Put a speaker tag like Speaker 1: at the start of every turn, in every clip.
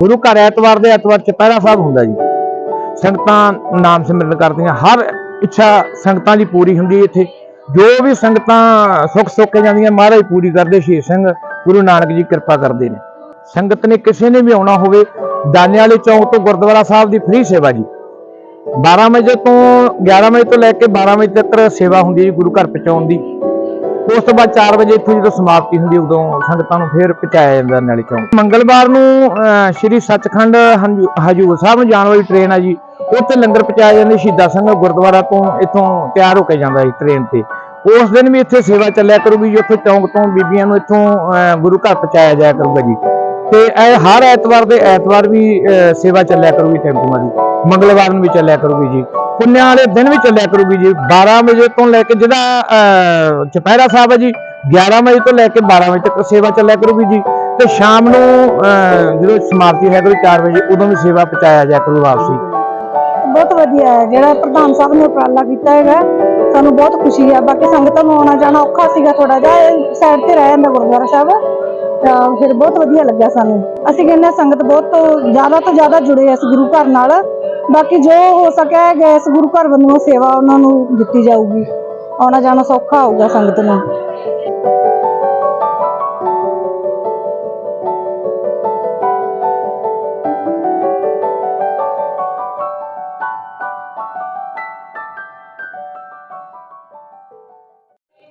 Speaker 1: ਗੁਰੂ ਘਰ ਐਤਵਾਰ ਦੇ ਐਤਵਾਰ ਚੁਪਹਿਰਾ ਸਾਹਿਬ ਹੁੰਦਾ ਜੀ। ਸੰਗਤਾਂ ਨਾਮ ਸਿਮਰਨ ਕਰਦੀਆਂ, ਹਰ ਇੱਛਾ ਸੰਗਤਾਂ ਦੀ ਪੂਰੀ ਹੁੰਦੀ ਇੱਥੇ। ਜੋ ਵੀ ਸੰਗਤਾਂ ਸੁੱਖ ਸੁੱਖ ਜਾਂਦੀਆਂ, ਮਹਾਰਾਜ ਪੂਰੀ ਕਰਦੇ, ਸ਼ਹੀਦ ਸਿੰਘ ਗੁਰੂ ਨਾਨਕ ਜੀ ਕਿਰਪਾ ਕਰਦੇ ਨੇ। ਸੰਗਤ ਨੇ ਕਿਸੇ ਨੇ ਵੀ ਆਉਣਾ ਹੋਵੇ ਦਾਨੇ ਵਾਲੇ ਚੌਂਕ ਤੋਂ ਗੁਰਦੁਆਰਾ ਸਾਹਿਬ ਦੀ ਫ੍ਰੀ ਸੇਵਾ ਜੀ। 12 ਵਜੇ ਤੋਂ 11 ਵਜੇ ਤੋਂ ਲੈ ਕੇ 12 ਵਜੇ ਤੱਕ ਸੇਵਾ ਹੁੰਦੀ ਹੈ ਜੀ ਗੁਰੂ ਘਰ ਪਹੁੰਚਾਉਣ ਦੀ। ਉਸ ਤੋਂ ਬਾਅਦ 4 ਵਜੇ ਇੱਥੇ ਜਦੋਂ ਸਮਾਪਤੀ ਹੁੰਦੀ ਉਦੋਂ ਸੰਗਤਾਂ ਨੂੰ ਫੇਰ ਪਹੁੰਚਾਇਆ ਜਾਂਦਾ ਨਾਲੇ ਚੌਂਕ। ਮੰਗਲਵਾਰ ਨੂੰ ਅਹ, ਸ਼੍ਰੀ ਸੱਚਖੰਡ ਹੰਜੂ- ਹਜੂਰ ਸਾਹਿਬ ਨੂੰ ਜਾਣ ਵਾਲੀ ਟ੍ਰੇਨ ਆ ਜੀ। ਉੱਥੇ ਲੰਗਰ ਪਹੁੰਚਾਇਆ ਜਾਂਦਾ ਸ਼ਹੀਦਾਂ ਸਿੰਘ ਗੁਰਦੁਆਰਾ ਤੋਂ ਇੱਥੋਂ ਤਿਆਰ ਹੋ ਕੇ ਜਾਂਦਾ ਜੀ ਟ੍ਰੇਨ ਤੇ। ਉਸ ਦਿਨ ਵੀ ਇੱਥੇ ਸੇਵਾ ਚੱਲਿਆ ਕਰੂਗੀ ਜੀ ਉੱਥੇ ਚੌਂਕ ਤੋਂ ਬੀਬੀਆਂ ਨੂੰ ਇੱਥੋਂ ਅਹ, ਗੁਰੂ ਘਰ ਪਹੁੰਚਾਇਆ ਜਾਇਆ ਕਰੂਗਾ ਜੀ। ਤੇ ਇਹ ਹਰ ਐਤਵਾਰ ਦੇ ਐਤਵਾਰ ਵੀ ਅਹ, ਸੇਵਾ ਚੱਲਿਆ ਕਰੂਗੀ ਟੈਂਪੂਆਂ ਦੀ ਮੰਗਲਵਾਰ ਨੂੰ ਵੀ ਚੱਲਿਆ ਕਰੂਗੀ ਜੀ। ਪੁੰਨਿਆਂ ਵਾਲੇ ਦਿਨ ਵੀ ਚੱਲਿਆ ਕਰੂਗੀ ਜੀ। 12 ਵਜੇ ਤੋਂ ਲੈ ਕੇ ਜਿਹੜਾ ਅਹ, ਸਾਹਿਬ ਹੈ ਜੀ 11 ਵਜੇ ਤੋਂ ਲੈ ਕੇ 12 ਵਜੇ ਤੱਕ ਸੇਵਾ ਚੱਲਿਆ ਕਰੂਗੀ ਜੀ। ਤੇ ਸ਼ਾਮ ਨੂੰ ਜਦੋਂ ਸਮਾਪਤੀ ਹੈ ਕਰੂ 4 ਵਜੇ ਉਦੋਂ ਵੀ ਸੇਵਾ ਪਹੁੰਚਾਇਆ ਜਾਇਆ ਕਰੂ ਵਾਪਸੀ।
Speaker 2: ਬਹੁਤ ਵਧੀਆ ਹੈ। ਜਿਹੜਾ ਪ੍ਰਧਾਨ ਸਾਹਿਬ ਨੇ ਉਪਰਾਲਾ ਕੀਤਾ ਹੈਗਾ ਸਾਨੂੰ ਬਹੁਤ ਖੁਸ਼ੀ ਹੈ। ਬਾਕੀ ਸੰਗਤਾਂ ਨੂੰ ਆਉਣਾ ਜਾਣਾ ਔਖਾ ਸੀਗਾ ਥੋੜਾ ਜਿਹਾ। ਸਾਈਡ ਤੇ ਰਹਿ ਜਾਂਦਾ ਗੁਰਦੁਆਰਾ ਸਾਹਿਬ। ਤਾਂ ਫਿਰ ਬਹੁਤ ਵਧੀਆ ਲੱਗਿਆ ਸਾਨੂੰ। ਅਸੀਂ ਕਹਿੰਦੇ ਹਾਂ ਸੰਗਤ ਬਹੁਤ ਜ਼ਿਆਦਾ ਤੋਂ ਜ਼ਿਆਦਾ ਜੁੜੇ ਇਸ ਗੁਰੂ ਘਰ ਨਾਲ। ਬਾਕੀ ਜੋ ਹੋ ਸਕਿਆ ਹੈ ਗੁਰੂ ਘਰ ਵੱਲੋਂ ਸੇਵਾ ਉਹਨਾਂ ਨੂੰ ਦਿੱਤੀ ਜਾਊਗੀ। ਆਉਣਾ ਜਾਣਾ ਸੌਖਾ ਹੋਊਗਾ ਸੰਗਤ ਨੂੰ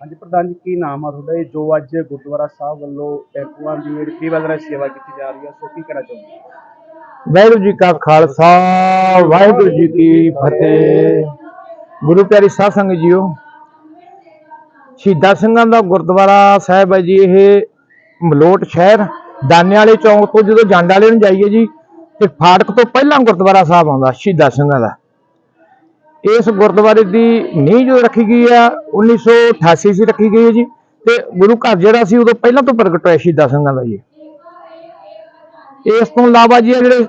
Speaker 3: ਹਾਂਜੀ, ਪ੍ਰਧਾਨ ਜੀ, ਕੀ ਨਾਮ ਆ ਤੁਹਾਡਾ? ਇਹ ਜੋ ਅੱਜ ਗੁਰਦੁਆਰਾ ਸਾਹਿਬ ਵੱਲੋਂ ਟੈਂਪੂਆਂ ਦੀ ਜਿਹੜੀ ਵੱਲੋਂ ਸੇਵਾ ਕੀਤੀ ਜਾ ਰਹੀ ਹੈ, ਸੋ ਕੀ ਕਹਿਣਾ ਚਾਹੁੰਦੇ
Speaker 1: ਵਾਹਿਗੁਰੂ ਜੀ ਕਾ ਖਾਲਸਾ, ਵਾਹਿਗੁਰੂ ਜੀ ਕੀ ਫਤਿਹ। ਗੁਰੂ ਪਿਆਰੀ ਸਾਧ ਸੰਗਤ ਜੀਓ, ਸ਼ਹੀਦਾਂ ਸਿੰਘਾਂ ਦਾ ਗੁਰਦੁਆਰਾ ਸਾਹਿਬ ਹੈ ਜੀ, ਇਹ ਮਲੋਟ ਸ਼ਹਿਰ ਦਾਨੇ ਵਾਲੇ ਚੌਂਕ ਤੋਂ ਜਦੋਂ ਜੰਡ ਵਾਲੇ ਨੂੰ ਜਾਈਏ ਜੀ, ਤੇ ਫਾਟਕ ਤੋਂ ਪਹਿਲਾਂ ਗੁਰਦੁਆਰਾ ਸਾਹਿਬ ਆਉਂਦਾ, ਸ਼ਹੀਦਾਂ ਸਿੰਘਾਂ ਦਾ। ਇਸ ਗੁਰਦੁਆਰੇ ਦੀ ਨੀਂਹ ਜੋ ਰੱਖੀ ਗਈ ਆ 1988 ਸੀ ਰੱਖੀ ਗਈ ਹੈ ਜੀ, ਤੇ ਗੁਰੂ ਘਰ ਜਿਹੜਾ ਸੀ ਉਦੋਂ ਪਹਿਲਾਂ ਤੋਂ ਪ੍ਰਗਟ ਹੋਇਆ ਸ਼ਹੀਦਾਂ ਸਿੰਘਾਂ ਦਾ ਜੀ। ਇਸ ਤੋਂ ਇਲਾਵਾ ਜੀ ਜਿਹੜੇ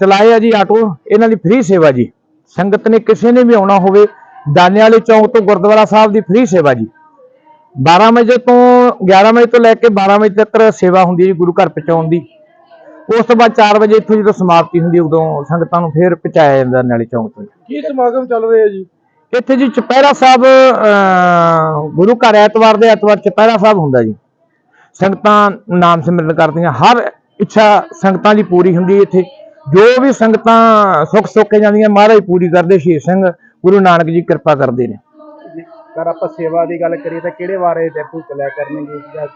Speaker 1: ਚਲਾਏ ਆ ਜੀ ਆਟੋ ਇਹਨਾਂ ਦੀ ਫ੍ਰੀ ਸੇਵਾ ਜੀ। ਸੰਗਤ ਨੇ ਕਿਸੇ ਨੇ ਵੀ ਆਉਣਾ ਹੋਵੇ ਦਾਨੇ ਵਾਲੇ ਚੌਂਕ ਤੋਂ ਗੁਰਦੁਆਰਾ ਸਾਹਿਬ ਦੀ ਫ੍ਰੀ ਸੇਵਾ ਜੀ। 12 ਵਜੇ ਤੋਂ 11 ਵਜੇ ਤੋਂ ਲੈ ਕੇ 12 ਵਜੇ ਤੱਕ ਸੇਵਾ ਹੁੰਦੀ ਹੈ ਜੀ ਗੁਰੂ ਘਰ ਪਹੁੰਚਾਉਣ ਦੀ। ਉਸ ਤੋਂ ਬਾਅਦ 4 ਵਜੇ ਇੱਥੋਂ ਜਦੋਂ ਸਮਾਪਤੀ ਹੁੰਦੀ ਉਦੋਂ ਸੰਗਤਾਂ ਨੂੰ ਫੇਰ ਪਹੁੰਚਾਇਆ ਜਾਂਦਾ ਨਾਲੇ ਚੌਂਕ ਤੋਂ।
Speaker 3: ਕੀ ਸਮਾਗਮ ਚੱਲ ਰਿਹਾ ਜੀ?
Speaker 1: ਇੱਥੇ ਜੀ ਚੁਪਹਿਰਾ ਸਾਹਿਬ ਗੁਰੂ ਘਰ ਐਤਵਾਰ ਦੇ ਐਤਵਾਰ ਚੁਪਹਿਰਾ ਸਾਹਿਬ ਹੁੰਦਾ ਜੀ। ਸੰਗਤਾਂ ਨਾਮ ਸਿਮਰਨ ਕਰਦੀਆਂ ਹਰ ਇੱਛਾ ਸੰਗਤਾਂ ਦੀ ਪੂਰੀ ਹੁੰਦੀ ਹੈ ਇੱਥੇ। ਜੋ ਵੀ ਸੰਗਤਾਂ ਸੁੱਖ ਸੁੱਖ ਕੇ ਜਾਂਦੀਆਂ ਮਹਾਰਾਜ ਪੂਰੀ ਕਰਦੇ ਸ਼ਹੀਦ ਸਿੰਘ ਗੁਰੂ ਨਾਨਕ ਜੀ ਕਿਰਪਾ ਕਰਦੇ ਨੇ।
Speaker 3: ਜੇਕਰ ਆਪਾਂ ਸੇਵਾ ਦੀ ਗੱਲ ਕਰੀਏ ਤਾਂ ਕਿਹੜੇ ਵਾਰੇ ਟੈਂਪੂ ਚੱਲਿਆ ਕਰਨਗੇ? ਜਾਂ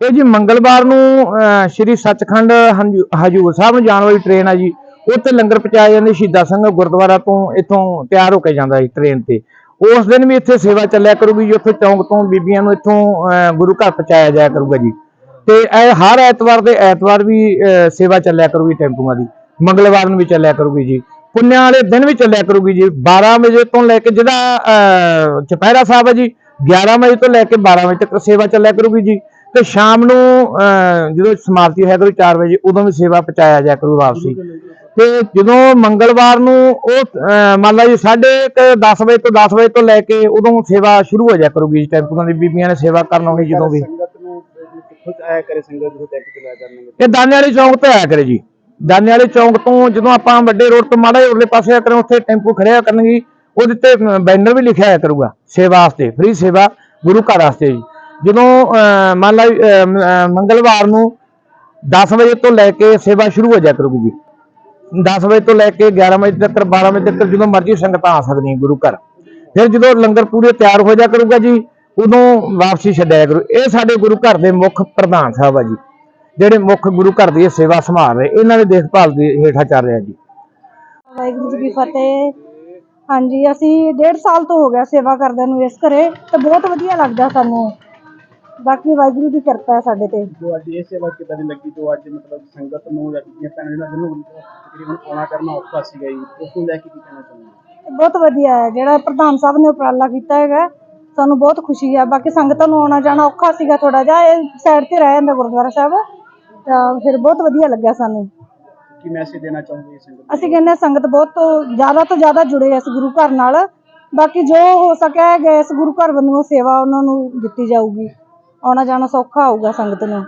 Speaker 1: ਇਹ ਜੀ ਮੰਗਲਵਾਰ ਨੂੰ ਸ਼੍ਰੀ ਸੱਚਖੰਡ ਹੰਜੂ- ਹਜੂਰ ਸਾਹਿਬ ਨੂੰ ਜਾਣ ਵਾਲੀ ਟ੍ਰੇਨ ਆ ਜੀ। ਉੱਥੇ ਲੰਗਰ ਪਹੁੰਚਾਇਆ ਜਾਂਦਾ ਸ਼ਹੀਦਾਂ ਸਿੰਘ ਗੁਰਦੁਆਰਾ ਤੋਂ ਇੱਥੋਂ ਤਿਆਰ ਹੋ ਕੇ ਜਾਂਦਾ ਜੀ ਟ੍ਰੇਨ ਤੇ। ਉਸ ਦਿਨ ਵੀ ਇੱਥੇ ਸੇਵਾ ਚੱਲਿਆ ਕਰੂਗੀ ਜੀ ਉੱਥੇ ਚੌਂਕ ਤੋਂ ਬੀਬੀਆਂ ਨੂੰ ਇੱਥੋਂ ਗੁਰੂ ਘਰ ਪਹੁੰਚਾਇਆ ਜਾਇਆ ਕਰੂਗਾ ਜੀ। ਤੇ ਇਹ ਹਰ ਐਤਵਾਰ ਦੇ ਐਤਵਾਰ ਵੀ ਅਹ, ਸੇਵਾ ਚੱਲਿਆ ਕਰੂਗੀ ਟੈਂਪੂਆਂ ਦੀ। ਮੰਗਲਵਾਰ ਨੂੰ ਵੀ ਚੱਲਿਆ ਕਰੂਗੀ ਜੀ। ਪੁੰਨਿਆਂ ਵਾਲੇ ਦਿਨ ਵੀ ਚੱਲਿਆ ਕਰੂਗੀ ਜੀ। 12 ਵਜੇ ਤੋਂ ਲੈ ਕੇ ਜਿਹੜਾ ਅਹ, ਚੁਪਹਿਰਾ ਸਾਹਿਬ ਹੈ ਜੀ 11 ਵਜੇ ਤੋਂ ਲੈ ਕੇ 12 ਵਜੇ ਤੱਕ ਸੇਵਾ ਚੱਲਿਆ ਕਰੂਗੀ ਜੀ। ਤੇ ਸ਼ਾਮ ਨੂੰ ਅਹ, ਜਦੋਂ ਸਮਾਪਤੀ ਹੈ ਕਰੂ 4 ਵਜੇ ਉਦੋਂ ਵੀ ਸੇਵਾ ਪਹੁੰਚਾਇਆ ਜਾਇਆ ਕਰੂ ਵਾਪਸੀ। ਤੇ ਜਦੋਂ ਮੰਗਲਵਾਰ ਨੂੰ ਉਹ ਅਹ, ਮੰਨ ਲਾ ਜੀ 10:30 ਵਜੇ ਤੋਂ 10 ਵਜੇ ਤੋਂ ਲੈ ਕੇ ਉਦੋਂ ਸੇਵਾ ਸ਼ੁਰੂ ਹੋ ਜਾਇਆ ਕਰੂਗੀ ਜੀ। ਟੈਂਪੂਆਂ ਦੀ ਬੀਬੀਆਂ ਨੇ ਸੇਵਾ ਕਰਨ ਆਉਣੀ ਜਦੋਂ ਵੀ।
Speaker 3: ਸੰਗਤ ਆਇਆ ਕਰੇ ਸੰਗਤ ਜਦੋਂ ਟੈਂਪੂ ਚੱਲਿਆ ਕਰਨਗੇ
Speaker 1: ਇਹ ਦਾਨੇ ਵਾਲੇ ਚੌਂਕ ਤੇ ਆਇਆ ਕਰੇ ਜੀ। ਦਾਨੇ ਵਾਲੇ ਚੌਂਕ ਤੋਂ ਜਦੋਂ ਆਪਾਂ ਵੱਡੇ ਰੋਡ ਤੋਂ ਮਾੜਾ ਉਰਲੇ ਪਾਸੇ ਆ ਕਰਾਂ ਉੱਥੇ ਟੈਂਪੂ ਖੜਿਆ ਕਰਨਗੇ ਉਹਦੇ ਤੇ ਬੈਨਰ ਵੀ ਲਿਖਿਆ ਆਇਆ ਕਰੂਗਾ ਸੇਵਾ ਵਾਸਤੇ ਫ੍ਰੀ ਸੇਵਾ ਗੁਰੂ ਘਰ ਵਾਸਤੇ ਜੀ। ਜਦੋਂ ਅਹ, ਮੰਨ ਲਾ ਮੰਗਲਵਾਰ ਨੂੰ 10 ਵਜੇ ਤੋਂ ਲੈ ਕੇ ਸੇਵਾ ਸ਼ੁਰੂ ਹੋ ਜਾ ਕਰੂਗੀ ਜੀ। 10 ਵਜੇ ਤੋਂ ਲੈ ਕੇ 11 ਵਜੇ ਤੱਕ 12 ਵਜੇ ਤੱਕ ਜਦੋਂ ਮਰਜ਼ੀ ਸੰਗਤਾਂ ਆ ਸਕਦੀਆਂ ਗੁਰੂ ਘਰ। ਫਿਰ ਜਦੋਂ ਲੰਗਰ ਪੂਰੇ ਤਿਆਰ ਹੋ ਜਾ ਕਰੂਗਾ ਜੀ ਉਦੋਂ ਵਾਪਸੀ ਛੱਡਿਆ ਕਰੂ। ਇਹ ਸਾਡੇ ਗੁਰੂ ਘਰ ਦੇ ਮੁੱਖ ਪ੍ਰਧਾਨ ਸਾਹਿਬ ਆ ਜੀ। ਜਿਹੜੇ ਮੁੱਖ ਗੁਰੂ ਘਰ ਦੀ ਸੇਵਾ ਸੰਭਾਲ ਰਹੇ ਇਹਨਾਂ ਦੇ ਦੇਖਭਾਲ ਦੀ ਹੇਠਾਂ ਚੱਲ ਰਿਹਾ ਜੀ।
Speaker 2: ਵਾਹਿਗੁਰੂ ਜੀ ਕੀ ਫਤਿਹ। ਹਾਂਜੀ ਅਸੀਂ ਡੇਢ ਸਾਲ ਤੋਂ ਹੋ ਗਿਆ ਸੇਵਾ ਕਰਦੇ ਨੂੰ ਇਸ ਘਰੇ ਤੇ ਬਹੁਤ ਵਧੀਆ ਲੱਗਦਾ ਸਾਨੂੰ। ਬਾਕੀ ਵਾਹਿਗੁਰੂ ਦੀ ਕਿਰਪਾ ਹੈ ਸਾਡੇ ਤੇ।
Speaker 3: ਜੋ ਅੱਜ ਇਹ ਸੇਵਾ ਕਿੱਦਾਂ ਦੀ ਲੱਗੀ ਜੋ ਅੱਜ ਮਤਲਬ ਸੰਗਤ ਨੂੰ ਜਾਂ ਬੀਬੀਆਂ ਭੈਣਾਂ ਨੂੰ ਜਿਹਨੂੰ ਤਕਰੀਬਨ ਆਉਣਾ ਕਰਨਾ ਔਖਾ ਸੀਗਾ ਜੀ ਉਸ ਨੂੰ ਲੈ ਕੇ ਕੀ ਕਹਿਣਾ ਚਾਹੁੰਦੇ ਹੋ?
Speaker 2: ਬਹੁਤ ਵਧੀਆ ਹੈ। ਜਿਹੜਾ ਪ੍ਰਧਾਨ ਸਾਹਿਬ ਨੇ ਉਪਰਾਲਾ ਕੀਤਾ ਹੈਗਾ ਸਾਨੂੰ ਬਹੁਤ ਖੁਸ਼ੀ ਹੈ ਬਾਕੀ ਸੰਗਤਾਂ ਨੂੰ ਆਉਣਾ ਜਾਣਾ ਔਖਾ ਸੀਗਾ ਥੋੜਾ ਜਿਹਾ। ਇਹ ਸਾਈਡ ਤੇ ਰਹਿ ਜਾਂਦਾ ਗੁਰਦੁਆਰਾ ਸਾਹਿਬ। ਤਾਂ ਫਿਰ ਬਹੁਤ ਵਧੀਆ ਲੱਗਿਆ ਸਾਨੂੰ।
Speaker 3: ਕੀ ਮੈਸੇਜ ਦੇਣਾ ਚਾਹੁੰਦੇ ਸੰਗਤ ਨੂੰ?
Speaker 2: ਅਸੀਂ ਕਹਿੰਦੇ ਹਾਂ ਸੰਗਤ ਬਹੁਤ ਜ਼ਿਆਦਾ ਤੋਂ ਜ਼ਿਆਦਾ ਜੁੜੇ ਇਸ ਗੁਰੂ ਘਰ ਨਾਲ। ਬਾਕੀ ਜੋ ਹੋ ਸਕਿਆ ਹੈ ਇਸ ਗੁਰੂ ਘਰ ਵੱਲੋਂ ਸੇਵਾ ਉਹਨਾਂ ਨੂੰ ਦਿੱਤੀ ਜਾਊਗੀ। ਆਉਣਾ ਜਾਣਾ ਸੌਖਾ ਹੋਊਗਾ ਸੰਗਤ ਨੂੰ।